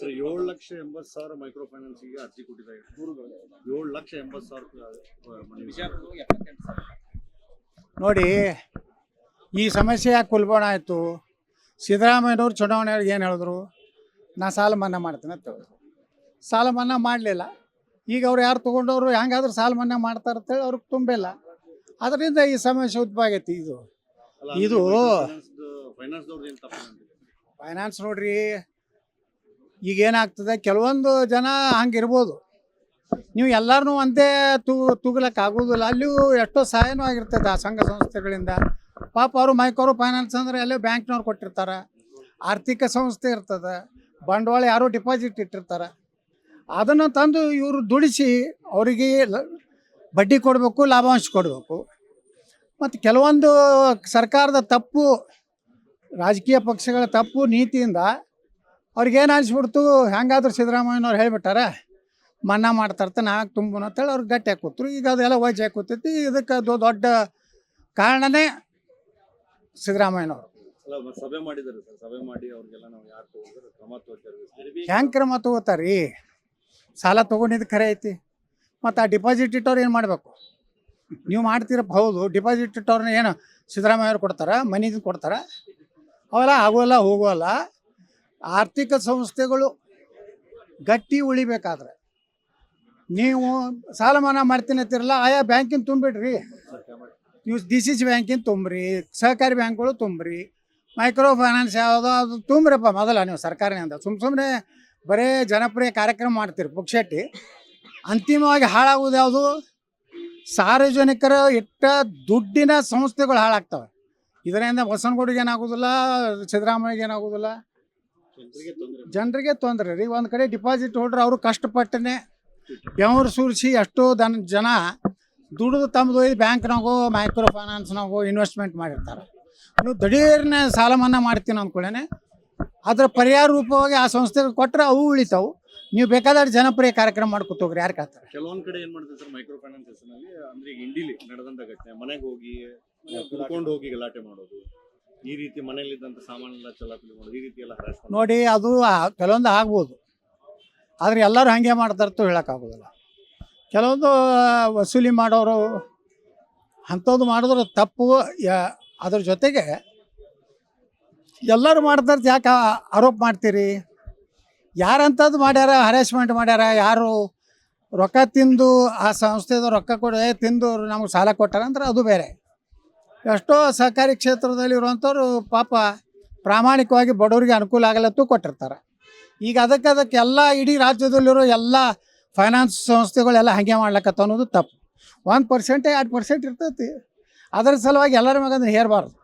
Sir ಏಳು ಲಕ್ಷ ಎಂಬತ್ತು ಸಾವಿರ ಮೈಕ್ರೋ ಫೈನಾನ್ಸ್ಗೆ ಅರ್ಜಿ ಕೊಟ್ಟಿದ್ದಾರೆ. ಏಳು ಲಕ್ಷ ಎಂಬತ್ತು ಸಾವಿರ ನೋಡಿ ಈ ಸಮಸ್ಯೆ ಯಾಕೆ ಕುಲ್ಬೋಣ ಆಯಿತು? ಸಿದ್ದರಾಮಯ್ಯನವ್ರು ಚುನಾವಣೆಯವ್ರಿಗೆ ಏನು ಹೇಳಿದ್ರು? ನಾ ಸಾಲ ಮನ್ನಾ ಮಾಡ್ತೀನಿ ಅಂತ ಹೇಳಿದ್ರು. ಸಾಲ ಮನ್ನಾ ಮಾಡಲಿಲ್ಲ. ಈಗ ಅವ್ರು ಯಾರು ತೊಗೊಂಡವ್ರು ಹೆಂಗಾದ್ರೂ ಸಾಲ ಮನ್ನಾ ಮಾಡ್ತಾರೆ ಅಂತೇಳಿ ಅವ್ರಿಗೆ ತುಂಬಿಲ್ಲ. ಅದರಿಂದ ಈ ಸಮಸ್ಯೆ ಉದ್ಭವ ಆಗೈತಿ ಇದು. ಇದು- ಫೈನಾನ್ಸ್ದವ್ರದ್ದು ಏನು ತಪ್ಪು ಫೈನಾನ್ಸ್ ನೋಡ್ರಿ ಈಗ ಏನಾಗ್ತದೆ ಕೆಲವೊಂದು ಜನ ಹಂಗಿರ್ಬೋದು. ನೀವು ಎಲ್ಲರನ್ನೂ ಒಂದೇ ತೂ ತೂಗ್ಲಕ್ಕೆ ಆಗೋದಿಲ್ಲ ಅಲ್ಲಿಯೂ ಎಷ್ಟೋ ಸಹಾಯನೂ ಆಗಿರ್ತದೆ ಆ ಸಂಘ ಸಂಸ್ಥೆಗಳಿಂದ. ಪಾಪ ಅವರು ಮೈಕ್ರೋ ಫೈನಾನ್ಸ್ ಅಂದ್ರೆ ಎಲ್ಲೋ ಬ್ಯಾಂಕ್ನವ್ರು ಕೊಟ್ಟಿರ್ತಾರೆ. ಆರ್ಥಿಕ ಸಂಸ್ಥೆ ಇರ್ತದೆ. ಬಂಡವಾಳ ಯಾರೋ ಡಿಪಾಸಿಟ್ ಇಟ್ಟಿರ್ತಾರೆ. ಅದನ್ನು ತಂದು ಇವರು ದುಡಿಸಿ ಅವರಿಗೆ ಬಡ್ಡಿ ಕೊಡಬೇಕು, ಲಾಭಾಂಶ ಕೊಡಬೇಕು. ಮತ್ತು ಕೆಲವೊಂದು ಸರ್ಕಾರದ ತಪ್ಪು, ರಾಜಕೀಯ ಪಕ್ಷಗಳ ತಪ್ಪು ನೀತಿಯಿಂದ ಅವ್ರಿಗೇನು ಅನಿಸ್ಬಿಡ್ತು ಹೆಂಗಾದ್ರೂ ಸಿದ್ದರಾಮಯ್ಯನವ್ರು ಹೇಳ್ಬಿಟ್ಟಾರ ಮನ್ನಾ ಮಾಡ್ತಾರ್ತ ನಾಲ್ಕು ತುಂಬು ಅಂತೇಳಿ ಅವ್ರಿಗೆ ಗಟ್ಟಿ ಹಾಕುತ್ರು ಈಗ ಅದೆಲ್ಲ ವಜ್ ಕೂತೈತಿ ಇದಕ್ಕೆ ಅದು ದೊಡ್ಡ ಕಾರಣನೇ ಸಿದ್ದರಾಮಯ್ಯನವರು. ಅಲ್ಲ ಸಭೆ ಮಾಡಿದ್ದಾರೆ ಸರ್. ಸಭೆ ಮಾಡಿ ಅವ್ರಿಗೆಲ್ಲ ನಾವು ಯಾರು ತಗೊಂಡ್ರೆ ಕ್ರಮ ತಗೋತಾರೆ ಹೆಂಗೆ ಕ್ರಮ ತಗೋತಾರ್ರಿ ಸಾಲ ತೊಗೊಂಡಿದ್ದು ಖರೆ ಐತಿ. ಮತ್ತು ಆ ಡಿಪಾಸಿಟ್ ಇಟ್ಟವ್ರು ಏನು ಮಾಡಬೇಕು? ನೀವು ಮಾಡ್ತೀರಪ್ಪ ಹೌದು. ಡಿಪಾಸಿಟ್ ಇಟ್ಟವ್ರನ್ನ ಏನು ಸಿದ್ದರಾಮಯ್ಯವ್ರು ಕೊಡ್ತಾರೆ ಮನಿದು ಕೊಡ್ತಾರೆ? ಅವೆಲ್ಲ ಆಗೋಲ್ಲ ಹೋಗೋಲ್ಲ. ಆರ್ಥಿಕ ಸಂಸ್ಥೆಗಳು ಗಟ್ಟಿ ಉಳಿಬೇಕಾದ್ರೆ. ನೀವು ಸಾಲ ಮನ್ನಾ ಮಾಡ್ತೀನಿ ಅಂತಿರಲ್ಲ, ಆಯಾ ಬ್ಯಾಂಕಿನ ತುಂಬಿಡ್ರಿ ನೀವು ಡಿ ಸಿ ಸಿ ಬ್ಯಾಂಕಿನ ತುಂಬ್ರಿ, ಸಹಕಾರಿ ಬ್ಯಾಂಕ್ಗಳು ತುಂಬ್ರಿ ಮೈಕ್ರೋ ಫೈನಾನ್ಸ್ ಯಾವುದೋ ಅದು ತುಂಬ್ರಪ್ಪ ಮೊದಲ ನೀವು ಸರ್ಕಾರದಿಂದ. ಸುಮ್ಮ ಸುಮ್ಮನೆ ಬರೇ ಜನಪ್ರಿಯ ಕಾರ್ಯಕ್ರಮ ಮಾಡ್ತೀರಿ ಪುಕ್ಷಟ್ಟಿ ಅಂತಿಮವಾಗಿ ಹಾಳಾಗೋದು ಯಾವುದು? ಸಾರ್ವಜನಿಕರ ಇಟ್ಟ ದುಡ್ಡಿನ ಸಂಸ್ಥೆಗಳು ಹಾಳಾಗ್ತವೆ. ಇದರಿಂದ ಬಸವನಗುಡಿಗೆ ಏನಾಗೋದಿಲ್ಲ, ಸಿದ್ದರಾಮಯ್ಯಗೆ ಏನಾಗೋದಿಲ್ಲ ಜನರಿಗೆ ತೊಂದರೆ ರೀ ಒಂದು ಕಡೆ ಡಿಪಾಸಿಟ್ ಹೋಲ್ಡ್ರ್ ಅವರು ಕಷ್ಟಪಟ್ಟನೆ ಬೆವರು ಸುರಿಸಿ ಎಷ್ಟೋ ದನ ಜನ ದುಡಿದು ತಮ್ಮದು ಒಯ್ದು ಬ್ಯಾಂಕ್ನಾಗೋ ಮೈಕ್ರೋ ಫೈನಾನ್ಸ್ನಾಗೋ ಇನ್ವೆಸ್ಟ್ಮೆಂಟ್ ಮಾಡಿರ್ತಾರೆ. ನೀವು ದಡೀರ್ನ ಸಾಲ ಮನ್ನಾ ಮಾಡ್ತೀನಿ ಅಂದ್ಕೊಳ್ಳೇನೆ. ಅದರ ಪರಿಹಾರ ರೂಪವಾಗಿ ಆ ಸಂಸ್ಥೆಗೆ ಕೊಟ್ಟರೆ ಅವು ಉಳಿತಾವು. ನೀವು ಬೇಕಾದ್ರೆ ಜನಪ್ರಿಯ ಕಾರ್ಯಕ್ರಮ ಮಾಡ್ಕೊತೋಗ್ರಿ ಯಾರು ಕೇಳ್ತಾರೆ ಕೆಲವೊಂದು ಕಡೆ ಏನು ಮಾಡ್ತಾರೆ ಸರ್ ಮೈಕ್ರೋ ಫೈನಾನ್ಸ್ ಹೆಸರಿನಲ್ಲಿ ಅಂದ್ರೆ ಈಗ ಇಂಡಿಲಿ ನಡೆದಂತ ಘಟನೆ ಮನೆಗೆ ಹೋಗಿ ಕುಡ್ಕೊಂಡು ಹೋಗಿ ಗಲಾಟೆ ಮಾಡೋದು. ಈ ರೀತಿ ಚಲಾಪಲಿ ಮಾಡೋದು, ಈ ರೀತಿ ಎಲ್ಲ ನೋಡಿ, ಅದು ಕೆಲವೊಂದು ಆಗ್ಬೋದು. ಆದರೆ ಎಲ್ಲರೂ ಹಾಗೆ ಮಾಡ್ತಾರತ್ತು ಹೇಳೋಕ್ಕಾಗೋದಿಲ್ಲ. ಕೆಲವೊಂದು ವಸೂಲಿ ಮಾಡೋರು, ಅಂಥದ್ದು ಮಾಡಿದ್ರೆ ತಪ್ಪು, ಯಾ- ಅದ್ರ ಜೊತೆಗೆ ಎಲ್ಲರೂ ಮಾಡ್ತಾರೆ ಯಾಕೆ ಆರೋಪ ಮಾಡ್ತೀರಿ? ಯಾರಂಥದ್ದು ಮಾಡ್ಯಾರ ಹರಾಸ್ಮೆಂಟ್ ಮಾಡ್ಯಾರ, ಯಾರು ರೊಕ್ಕ ತಿಂದು ಆ ಸಂಸ್ಥೆದ ರೊಕ್ಕ ಕೊಡ ತಿಂದು ನಮಗೆ ಸಾಲ ಕೊಟ್ಟಾರ ಅಂದ್ರೆ ಅದು ಬೇರೆ. ಎಷ್ಟೋ ಸಹಕಾರಿ ಕ್ಷೇತ್ರದಲ್ಲಿ ಇರುವಂಥವ್ರು ಪಾಪ ಪ್ರಾಮಾಣಿಕವಾಗಿ ಬಡವರಿಗೆ ಅನುಕೂಲ ಆಗಲತ್ತು ಕೊಟ್ಟಿರ್ತಾರೆ. ಈಗ ಅದಕ್ಕೆ ಅದಕ್ಕೆ ಎಲ್ಲ ಇಡೀ ರಾಜ್ಯದಲ್ಲಿರೋ ಎಲ್ಲ ಫೈನಾನ್ಸ್ ಸಂಸ್ಥೆಗಳೆಲ್ಲ ಹಾಗೆ ಮಾಡ್ಲಕತ್ತ ಅನ್ನೋದು ತಪ್ಪು. ಒಂದು ಪರ್ಸೆಂಟೇ ಎರಡು ಪರ್ಸೆಂಟ್ ಇರ್ತೈತಿ. ಅದರ ಸಲುವಾಗಿ ಎಲ್ಲರ ಮಗಂದ್ರೆ ಹೇರಬಾರ್ದು.